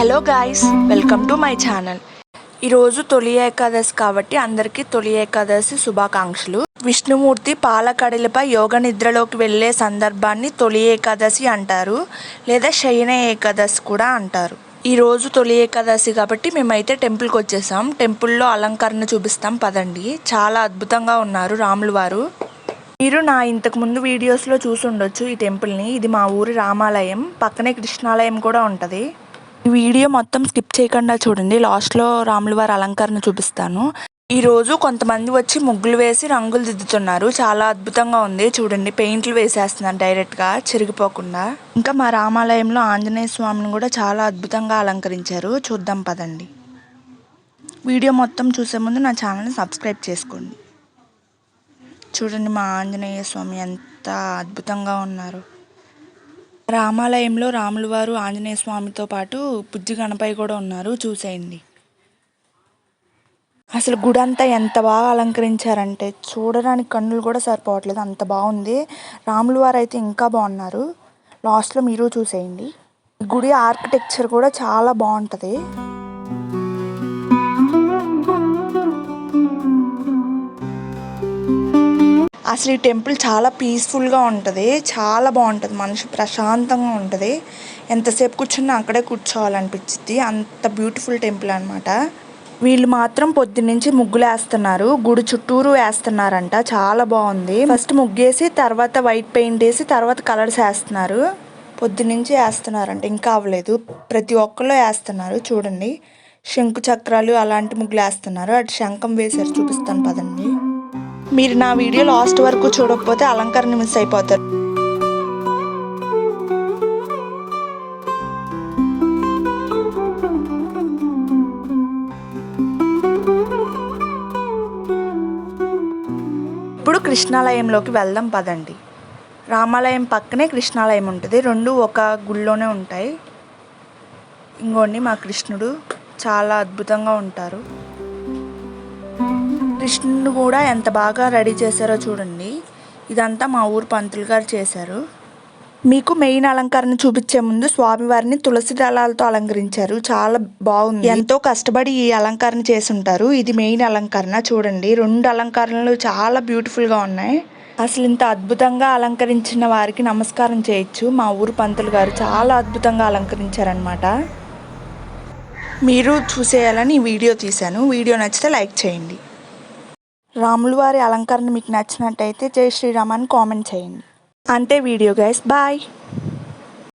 Hello guys welcome to my channel. ఈరోజు తొలి ఏకాదశి కాబట్టి అందరికీ తొలి ఏకాదశి శుభాకాంక్షలు. విష్ణుమూర్తి పాలకడలిపై యోగ నిద్రలోకి వెళ్ళే సందర్భాన్ని తొలి ఏకాదశి అంటారు లేదా శయన ఏకాదశి కూడా అంటారు. ఈరోజు తొలి ఏకాదశి కాబట్టి మేమైతే టెంపుల్కి వచ్చేసాం. టెంపుల్లో అలంకరణ చూపిస్తాం పదండి. చాలా అద్భుతంగా ఉన్నారు రాములు వారు. మీరు నా ఇంతకుముందు వీడియోస్లో చూసుండొచ్చు ఈ టెంపుల్ని. ఇది మా ఊరి రామాలయం. పక్కనే కృష్ణాలయం కూడా ఉంటుంది. వీడియో మొత్తం స్కిప్ చేయకుండా చూడండి. లాస్ట్లో రాముల వారి అలంకరణ చూపిస్తాను. ఈరోజు కొంతమంది వచ్చి ముగ్గులు వేసి రంగులు దిద్దుతున్నారు. చాలా అద్భుతంగా ఉంది. చూడండి పెయింట్లు వేసేస్తున్నారు డైరెక్ట్గా చిరిగిపోకుండా. ఇంకా మా రామాలయంలో ఆంజనేయ స్వామిని కూడా చాలా అద్భుతంగా అలంకరించారు. చూద్దాం పదండి. వీడియో మొత్తం చూసే ముందు నా ఛానల్ని సబ్స్క్రైబ్ చేసుకోండి. చూడండి మా ఆంజనేయ స్వామి ఎంత అద్భుతంగా ఉన్నారు. రామాలయంలో రాములవారు ఆంజనేయ స్వామితో పాటు బుజ్జి గణపయ్య కూడా ఉన్నారు చూసేయండి. అసలు గుడి అంతా ఎంత బాగా అలంకరించారంటే చూడడానికి కన్నులు కూడా సరిపోవట్లేదు అంత బాగుంది. రాములవారు అయితే ఇంకా బాగున్నారు. లాస్ట్లో మీరు చూసేయండి. గుడి ఆర్కిటెక్చర్ కూడా చాలా బాగుంటుంది. అసలు ఈ టెంపుల్ చాలా పీస్ఫుల్గా ఉంటుంది చాలా బాగుంటుంది మనిషి ప్రశాంతంగా ఉంటుంది. ఎంతసేపు కూర్చున్నా అక్కడే కూర్చోవాలనిపించింది అంత బ్యూటిఫుల్ టెంపుల్ అనమాట వీళ్ళు మాత్రం పొద్దున్నుంచి ముగ్గులు వేస్తున్నారు గుడి చుట్టూరు వేస్తున్నారంట చాలా బాగుంది. ఫస్ట్ ముగ్గేసి తర్వాత వైట్ పెయింట్ వేసి తర్వాత కలర్స్ వేస్తున్నారు. పొద్దున్నుంచి వేస్తున్నారంట ఇంకా అవ్వలేదు. ప్రతి ఒక్కళ్ళు వేస్తున్నారు చూడండి. శంకు చక్రాలు అలాంటి ముగ్గులు వేస్తున్నారు. అటు శంఖం వేసారు చూపిస్తాను పదండి. మీరు నా వీడియో లాస్ట్ వరకు చూడకపోతే అలంకరణ మిస్ అయిపోతారు. ఇప్పుడు కృష్ణాలయంలోకి వెళ్దాం పదండి. రామాలయం పక్కనే కృష్ణాలయం ఉంటుంది. రెండు ఒక గుళ్ళోనే ఉంటాయి. ఇంకోండి మా కృష్ణుడు చాలా అద్భుతంగా ఉంటారు. కృష్ణుడు కూడా ఎంత బాగా రెడీ చేశారో చూడండి. ఇదంతా మా ఊరు పంతులు గారు చేశారు. మీకు మెయిన్ అలంకరణ చూపించే ముందు స్వామివారిని తులసి దళాలతో అలంకరించారు. చాలా బాగుంది. ఎంతో కష్టపడి ఈ అలంకరణ చేసి ఉంటారు ఇది మెయిన్ అలంకరణ చూడండి. రెండు అలంకరణలు చాలా బ్యూటిఫుల్గా ఉన్నాయి. అసలు ఇంత అద్భుతంగా అలంకరించిన వారికి నమస్కారం చేయొచ్చు. మా ఊరు పంతులు గారు చాలా అద్భుతంగా అలంకరించారనమాట మీరు చూసేయాలని వీడియో తీశాను. వీడియో నచ్చితే లైక్ చేయండి. రాములు వారి అలంకరణ మీకు నచ్చినట్టయితే జై శ్రీరామ్ అని కామెంట్ చేయండి. అంతే వీడియో గైస్ బాయ్